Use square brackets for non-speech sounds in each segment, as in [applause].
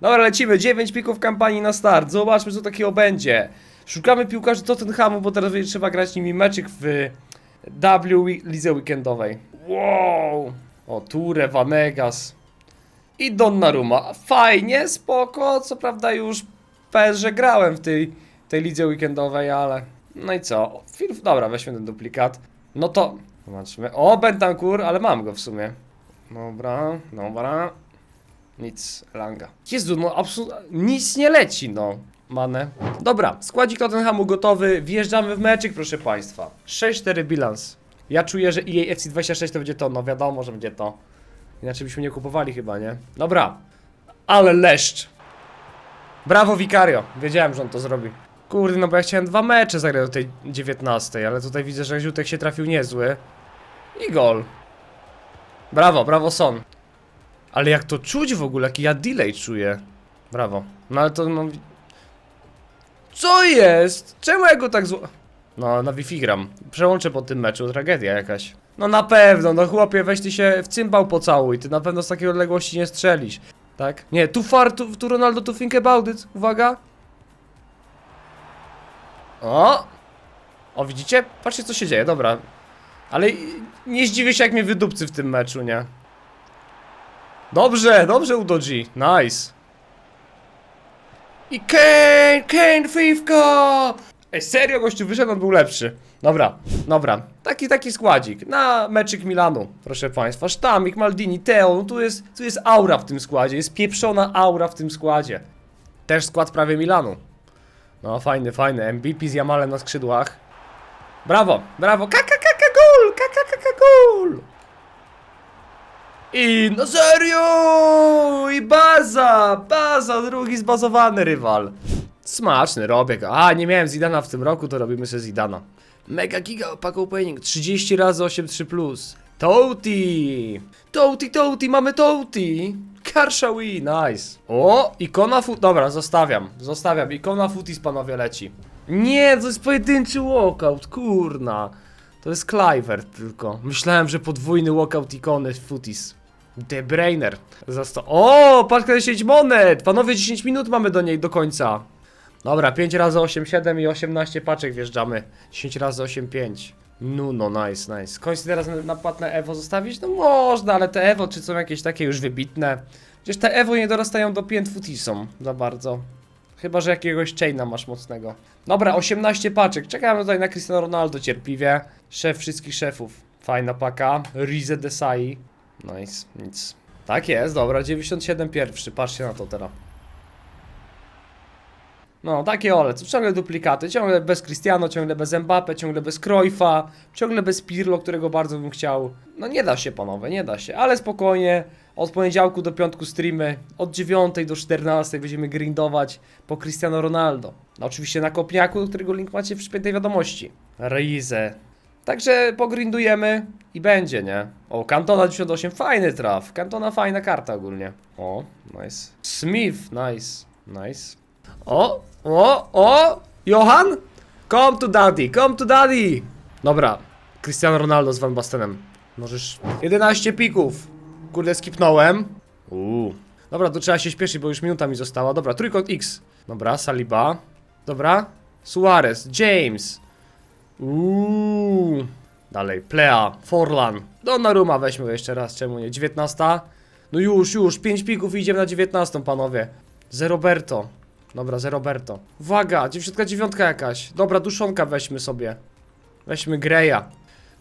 Dobra, lecimy. 9 pików kampanii na start. Zobaczmy, co takiego będzie. Szukamy piłkarzy Tottenhamu, bo teraz będzie trzeba grać nimi meczyk w W lidze weekendowej. Wow! O, Ture, Vanegas i Donnarumma. Fajnie, spoko. Co prawda już PSG grałem w tej, tej lidze weekendowej, ale... No i co? Dobra, weźmy ten duplikat. No to... Zobaczmy. O, Bentancur, ale mam go w sumie. Dobra, dobra. Nic, Langa. Jezu, no absolutnie nic nie leci, no. Mane. Dobra, składzik Tottenhamu gotowy. Wjeżdżamy w meczyk, proszę Państwa. 6-4 bilans. Ja czuję, że EA FC26 to będzie to, no wiadomo, że będzie to. Inaczej byśmy nie kupowali chyba, nie? Dobra. Ale leszcz. Brawo Vicario. Wiedziałem, że on to zrobi. Kurde, no bo ja chciałem dwa mecze zagrać do tej 19, ale tutaj widzę, że Ziutek się trafił niezły. I gol. Brawo, brawo Son. Ale jak to czuć w ogóle, jaki ja delay czuję. Brawo. No ale to no... Co jest? Czemu ja go tak zło... No, na Wi-Fi gram. Przełączę po tym meczu, tragedia jakaś. No na pewno, no chłopie, weź ty się w cymbał pocałuj, ty na pewno z takiej odległości nie strzelisz. Tak? Nie, too far, tu, tu Ronaldo, to think about it. Uwaga. O! O, widzicie? Patrzcie, co się dzieje, dobra. Ale nie zdziwię się, jak mnie wydupcy w tym meczu, nie? Dobrze, dobrze Udoji, nice. I Kane, Kane, Fifko! Ej, serio, gościu, wyszedł, on był lepszy. Dobra, dobra, taki, taki składzik, na meczyk Milanu, proszę państwa, Sztamik, Maldini, Teo, no tu jest, tu jest aura w tym składzie, jest pieprzona aura w tym składzie. Też skład prawie Milanu. No, fajny, fajny, MVP z Jamalem na skrzydłach. Brawo, brawo, kaka, kaka, gol, kaka, kaka, gol! I no serio! I baza! Baza, drugi zbazowany rywal. Smaczny, robię go. A, nie miałem Zidana w tym roku, to robimy sobie Zidana. Mega giga pack opening, 30 razy 8-3+. plus. Touti! Touti, Touti, mamy Touti! Karshawi, nice. O, ikona foot, dobra, zostawiam, zostawiam. Ikona footis panowie leci. Nie, to jest pojedynczy walkout, kurna. To jest Cliver tylko. Myślałem, że podwójny walkout ikony footis. The Brainer. Zosta o, paczka 10 monet! Panowie, 10 minut mamy do niej do końca. Dobra, 5 razy 8, 7 i 18 paczek wjeżdżamy. 10 razy 8, 5. No, no, nice, nice. Kończy teraz na, płatne Evo zostawić? No można, ale te Evo czy są jakieś takie już wybitne? Przecież te Evo nie dorastają do pięt footisom za bardzo. Chyba, że jakiegoś chaina masz mocnego. Dobra, 18 paczek. Czekamy tutaj na Cristiano Ronaldo cierpliwie. Szef wszystkich szefów. Fajna paka. Rize Desai. Nice, nic. Tak jest, dobra, 97 pierwszy. Patrzcie na to teraz. No, takie ole, ciągle duplikaty, ciągle bez Cristiano, ciągle bez Mbappe, ciągle bez Cruyffa, ciągle bez Pirlo, którego bardzo bym chciał. No nie da się panowie, nie da się, ale spokojnie, od poniedziałku do piątku streamy, od 9 do 14 będziemy grindować po Cristiano Ronaldo. No oczywiście na kopniaku, do którego link macie w przypiętej wiadomości. Rize. Także pogrindujemy i będzie, nie? O, Cantona 98, fajny traf. Cantona fajna karta ogólnie. O, nice. Smith, nice, nice. O, o, o! Johan? Come to daddy, come to daddy! Dobra, Cristiano Ronaldo z Van Bastenem. Możesz... 11 pików. Kurde, skipnąłem. Uuu. Dobra, to trzeba się śpieszyć, bo już minuta mi została. Dobra, trójkąt X. Dobra, Saliba. Dobra. Suarez, James. Uuu. Dalej, Plea, Forlan. Donnarumma weźmy jeszcze raz, czemu nie? 19. No już, już, 5 pików i idziemy na 19, panowie. Zeroberto. Dobra, Zeroberto. Uwaga, 99 jakaś. Dobra, duszonka weźmy sobie. Weźmy Greya.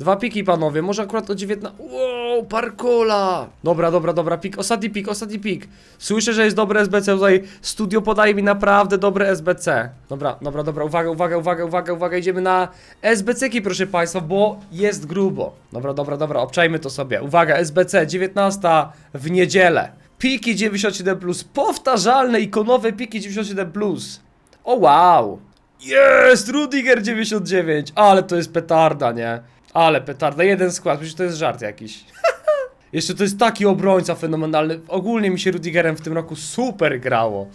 Dwa piki, panowie, może akurat o 19. Wow, parkola! Dobra, dobra, dobra, pik, ostatni pik, ostatni pik. Słyszę, że jest dobre SBC, tutaj studio podaje mi naprawdę dobre SBC. Dobra, dobra, dobra, uwaga, uwaga, uwaga, uwaga, uwaga, idziemy na SBC-ki, proszę państwa, bo jest grubo. Dobra, dobra, dobra, obczajmy to sobie. Uwaga, SBC, 19 w niedzielę. Piki 97+, plus, powtarzalne ikonowe piki 97+. plus. O wow! Jest! Rudiger 99! Ale to jest petarda, nie? Ale petarda, jeden skład, przecież to jest żart jakiś. [laughs] Jeszcze to jest taki obrońca fenomenalny. Ogólnie mi się Rudigerem w tym roku super grało.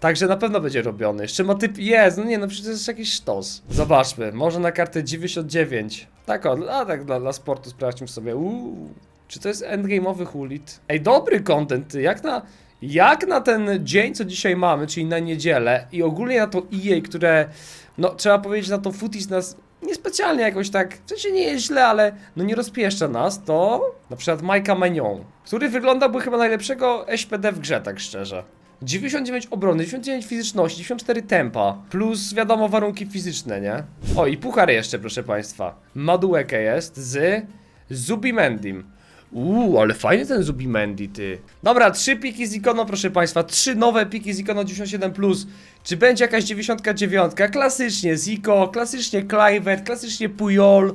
Także na pewno będzie robiony. Jeszcze ma typ. Jest, no nie, no przecież to jest jakiś sztos. Zobaczmy, może na kartę 99. Tak o, a tak dla, dla sportu sprawdźmy sobie. Uuu. Czy to jest endgame'owy hulit? Ej, dobry content, jak na. Jak na ten dzień, co dzisiaj mamy, czyli na niedzielę i ogólnie na to EA, które, no trzeba powiedzieć, na to Footies nas niespecjalnie jakoś tak, w sensie nie jest źle, ale no nie rozpieszcza nas, to na przykład Majka Magnon, który wyglądałby chyba najlepszego SPD w grze, tak szczerze. 99 obrony, 99 fizyczności, 94 tempa, plus wiadomo warunki fizyczne, nie? O i puchar jeszcze, proszę państwa. Madueke jest z Zubimendim. Uuu, ale fajny ten Zubimendi, ty. Dobra, trzy piki z ikoną, proszę państwa. Trzy nowe piki z ikoną 97+. Czy będzie jakaś 99? Klasycznie Ziko, klasycznie Kluivert, klasycznie Pujol.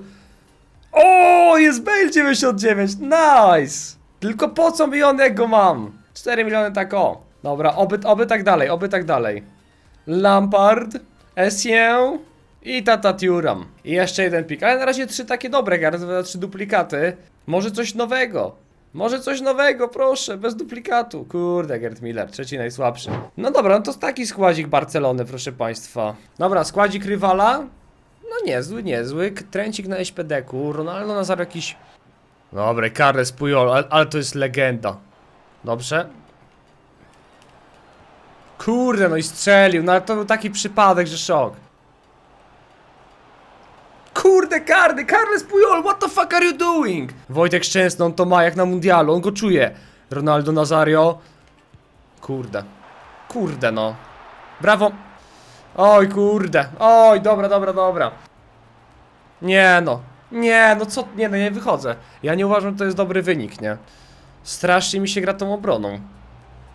O, jest Bale 99, nice! Tylko po co mi on, jak go mam? 4 miliony tak o. Dobra, oby, oby tak dalej, oby tak dalej. Lampard, Essien i Tata Turam. I jeszcze jeden pik, ale na razie trzy takie dobre karty, trzy duplikaty. Może coś nowego. Może coś nowego, proszę, bez duplikatu. Kurde, Gerd Miller, trzeci najsłabszy. No dobra, no to taki składzik Barcelony, proszę państwa. Dobra, składzik rywala. No niezły, niezły. Tręcik na SPD-ku, Ronaldo Nazar jakiś... Dobre, Carles Puyol, ale, ale to jest legenda. Dobrze. Kurde, no i strzelił, no ale to był taki przypadek, że szok. Kurde, karny, Carles Puyol, what the fuck are you doing? Wojtek Szczęsny, on to ma jak na mundialu, on go czuje. Ronaldo Nazario. Kurde. Kurde, no. Brawo. Oj, kurde. Oj, dobra, dobra, dobra. Nie no. Nie, no co, nie no, nie wychodzę. Ja nie uważam, że to jest dobry wynik, nie? Strasznie mi się gra tą obroną.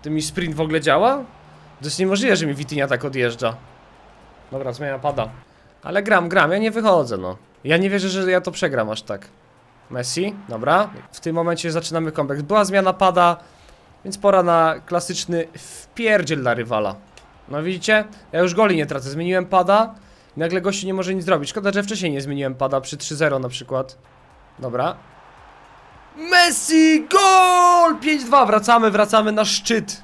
Ty mi sprint w ogóle działa? To jest niemożliwe, że mi Vitinha tak odjeżdża. Dobra, zmiana pada. Ale gram, gram, ja nie wychodzę, no. Ja nie wierzę, że ja to przegram aż tak. Messi, dobra. W tym momencie zaczynamy comeback. Była zmiana pada, więc pora na klasyczny wpierdziel dla rywala. No widzicie? Ja już goli nie tracę. Zmieniłem pada i nagle gościu nie może nic zrobić. Szkoda, że wcześniej nie zmieniłem pada przy 3-0 na przykład. Dobra. Messi! Gol! 5-2, wracamy, wracamy na szczyt.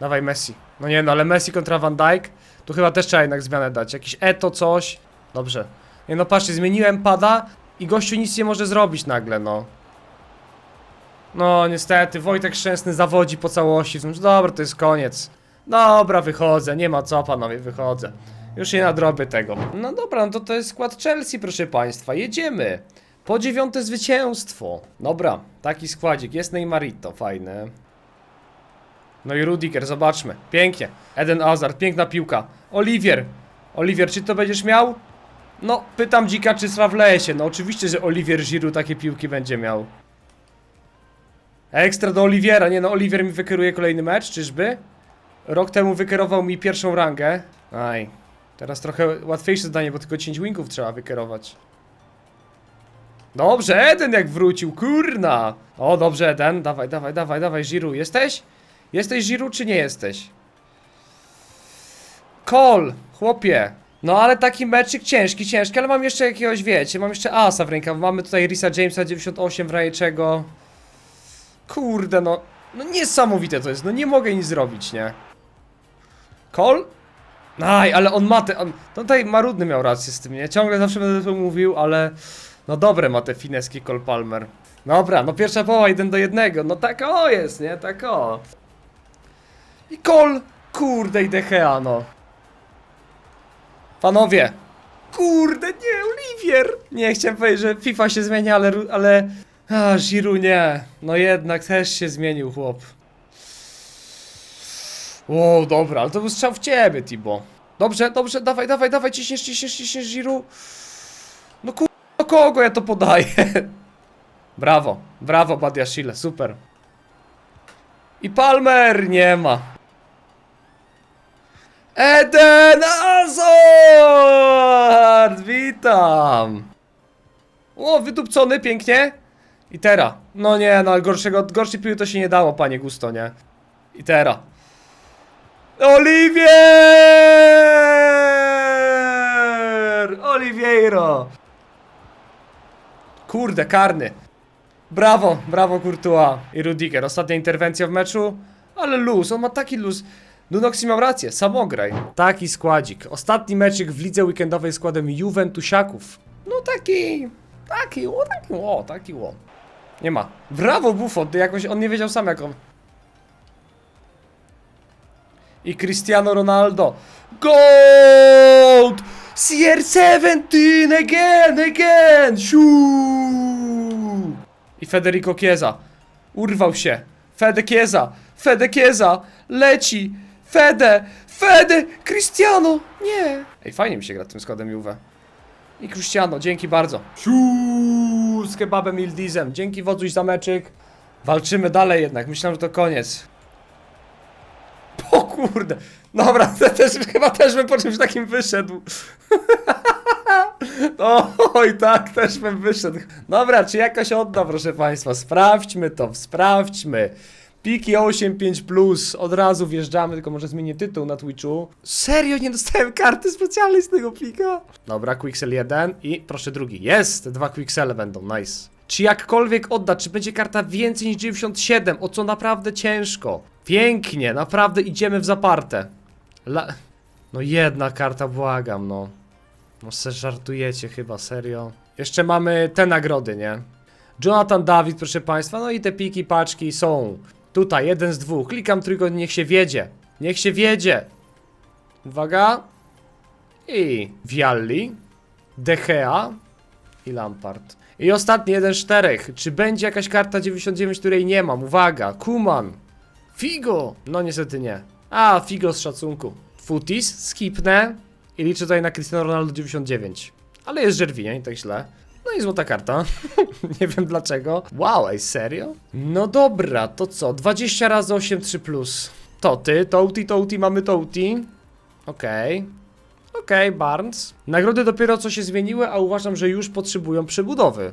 Dawaj Messi. No nie no, ale Messi kontra Van Dijk. Tu chyba też trzeba jednak zmianę dać. Jakiś eto, coś. Dobrze. Nie no, patrzcie, zmieniłem pada i gościu nic nie może zrobić nagle, no. No, niestety, Wojtek Szczęsny zawodzi po całości. Znaczy, dobra, to jest koniec. Dobra, wychodzę, nie ma co, panowie, wychodzę. Już nie nadrobię tego. No dobra, no to to jest skład Chelsea, proszę państwa. Jedziemy. Po dziewiąte zwycięstwo. Dobra, taki składzik. Jest Neymarito, fajne. No i Rudiger, zobaczmy. Pięknie. Eden Hazard, piękna piłka. Oliwier. Oliwier, czy to będziesz miał? No, pytam dzika, czy Srawlesie. No oczywiście, że Oliwier Giroud takie piłki będzie miał. Ekstra do Oliwiera. Nie no, Oliwier mi wykieruje kolejny mecz, czyżby? Rok temu wykierował mi pierwszą rangę. Aj. Teraz trochę łatwiejsze zadanie, bo tylko 10 winków trzeba wykierować. Dobrze, Eden jak wrócił, kurna! O, dobrze, Eden, dawaj, dawaj, dawaj, dawaj, Giroud, jesteś? Jesteś Giroud, czy nie jesteś? Kol, chłopie. No ale taki meczyk ciężki, ciężki, ale mam jeszcze jakiegoś, wiecie, mam jeszcze asa w rękaw. Mamy tutaj Risa Jamesa 98 w razie czego. Kurde, no. No niesamowite to jest, no nie mogę nic zrobić, nie? Kol? Aj, ale on ma te, on, no tutaj Marudny miał rację z tym, nie? Ciągle zawsze będę to mówił, ale no dobre ma te fineski Cole Palmer. Dobra, no pierwsza połowa jeden do jednego, no tak o jest, nie? Tak o. I Kol, kurde i Dechea, no. Panowie, kurde, nie, Oliwier. Nie, chciałem powiedzieć, że FIFA się zmienia, ale, ale, a, nie. No jednak też się zmienił chłop. Wow, dobra, ale to był strzał w ciebie, Tibo. Dobrze, dobrze, dawaj, dawaj, dawaj, ciśniesz, ciśniesz, ciśniesz, Giroud. No kur... do kogo ja to podaję? [laughs] Brawo, brawo, Badiashile, super. I Palmer nie ma. Eden Hazard! Witam! O, wydupcony, pięknie. I teraz. No nie, no gorszego, gorszej piły to się nie dało, panie Gusto, nie? I teraz. Olivier! Oliviero! Kurde, karny. Brawo, brawo Courtois i Rudiger. Ostatnia interwencja w meczu, ale luz, on ma taki luz. Dunoxi miał rację, samograj. Taki składzik. Ostatni meczyk w lidze weekendowej składem Juventusiaków. No taki, taki, o, taki, o, taki, o. Nie ma. Brawo Buffon, ty jakoś, on nie wiedział sam jak on. I Cristiano Ronaldo. Gold! CR17 again, again! Siu! I Federico Chiesa. Urwał się. Fede Chiesa. Fede Chiesa. Leci. Fede. Fede. Cristiano. Nie. Ej, fajnie mi się gra tym składem Juve. I Cristiano, dzięki bardzo. Siu, z kebabem Ildizem. Dzięki wodzuś za meczyk. Walczymy dalej jednak. Myślałem, że to koniec. O kurde. Dobra, [laughs] to też, chyba też bym po czymś takim wyszedł. [laughs] Oj, tak, też bym wyszedł. Dobra, czy jakaś odda, proszę Państwa? Sprawdźmy to, sprawdźmy. Piki 8.5 plus, od razu wjeżdżamy, tylko może zmienię tytuł na Twitchu. Serio, nie dostałem karty specjalnej z tego plika? Dobra, Quixel 1 i proszę drugi. Jest, dwa Quixele będą, nice. Czy jakkolwiek odda, czy będzie karta więcej niż 97, o co naprawdę ciężko. Pięknie, naprawdę idziemy w zaparte. La... No jedna karta, błagam, no. No se żartujecie chyba, serio. Jeszcze mamy te nagrody, nie? Jonathan David, proszę państwa, no i te piki, paczki są. Tutaj, jeden z dwóch. Klikam trójkąt, niech się wiedzie. Niech się wiedzie. Uwaga. I Vialli, De Gea i Lampard. I ostatni, jeden z czterech. Czy będzie jakaś karta 99, której nie mam? Uwaga, Kuman. Figo! No niestety nie. A, Figo z szacunku. Futis, skipnę i liczę tutaj na Cristiano Ronaldo 99. Ale jest Żerwinia, nie tak źle. No i złota karta. [laughs] nie wiem dlaczego. Wow, ej, serio? No dobra, to co? 20 razy 8, 3 plus. Toty, Touti, Touti, mamy Touti. Okej. Okej, Barnes. Nagrody dopiero co się zmieniły, a uważam, że już potrzebują przebudowy.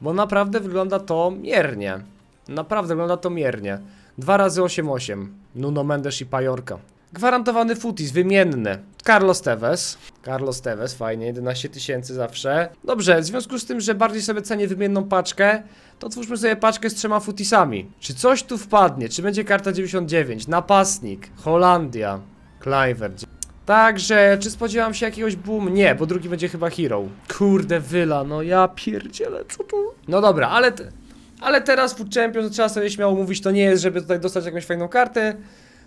Bo naprawdę wygląda to miernie. Naprawdę wygląda to miernie. 2 razy 8-8. Nuno Mendes i Pajorka. Gwarantowany futis, wymienny. Carlos Tevez. Carlos Tevez, fajnie, 11 tysięcy zawsze. Dobrze, w związku z tym, że bardziej sobie cenię wymienną paczkę, to twórzmy sobie paczkę z trzema futisami. Czy coś tu wpadnie? Czy będzie karta 99? Napastnik. Holandia. Kluivert. Także, czy spodziewam się jakiegoś boom? Nie, bo drugi będzie chyba hero. Kurde, wyla, no ja pierdzielę, co to? No dobra, ale, te, ale teraz Food Champions trzeba sobie śmiało mówić, to nie jest, żeby tutaj dostać jakąś fajną kartę,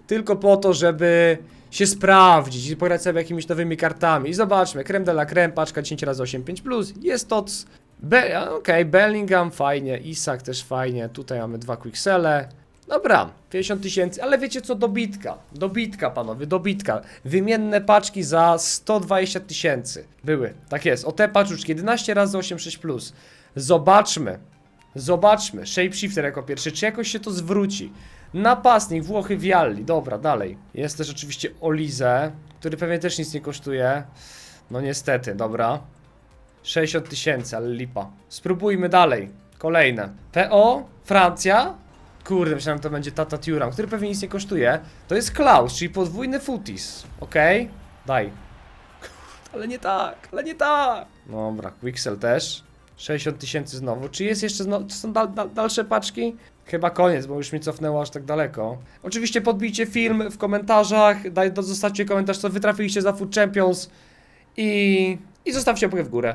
tylko po to, żeby się sprawdzić i pograć sobie jakimiś nowymi kartami. I zobaczmy, creme de la creme, paczka 10 razy 8 5 plus, jest to... c- Be Okej, Bellingham fajnie, Isak też fajnie, tutaj mamy dwa quicksele. Dobra, 50 tysięcy, ale wiecie co, dobitka, dobitka panowie, dobitka. Wymienne paczki za 120 tysięcy były, tak jest, o te paczuszki, 11 razy 8 6 plus. Zobaczmy, zobaczmy, Shapeshifter jako pierwszy, czy jakoś się to zwróci. Napastnik, Włochy Vialli, dobra, dalej. Jest też oczywiście Olize, który pewnie też nic nie kosztuje. No niestety, dobra. 60 tysięcy, ale lipa. Spróbujmy dalej. Kolejne. PO, Francja. Kurde, myślałem, to będzie Tata Turam, który pewnie nic nie kosztuje. To jest Klaus, czyli podwójny futis. Okej? Daj. Kurde, [laughs] ale nie tak, ale nie tak. Dobra, Quixel też. 60 tysięcy znowu. Czy jest jeszcze, czy są dal, dal, dalsze paczki? Chyba koniec, bo już mi cofnęło aż tak daleko. Oczywiście podbijcie film w komentarzach, daj, zostawcie komentarz, co wy trafiliście za Food Champions i, i zostawcie łapkę w górę.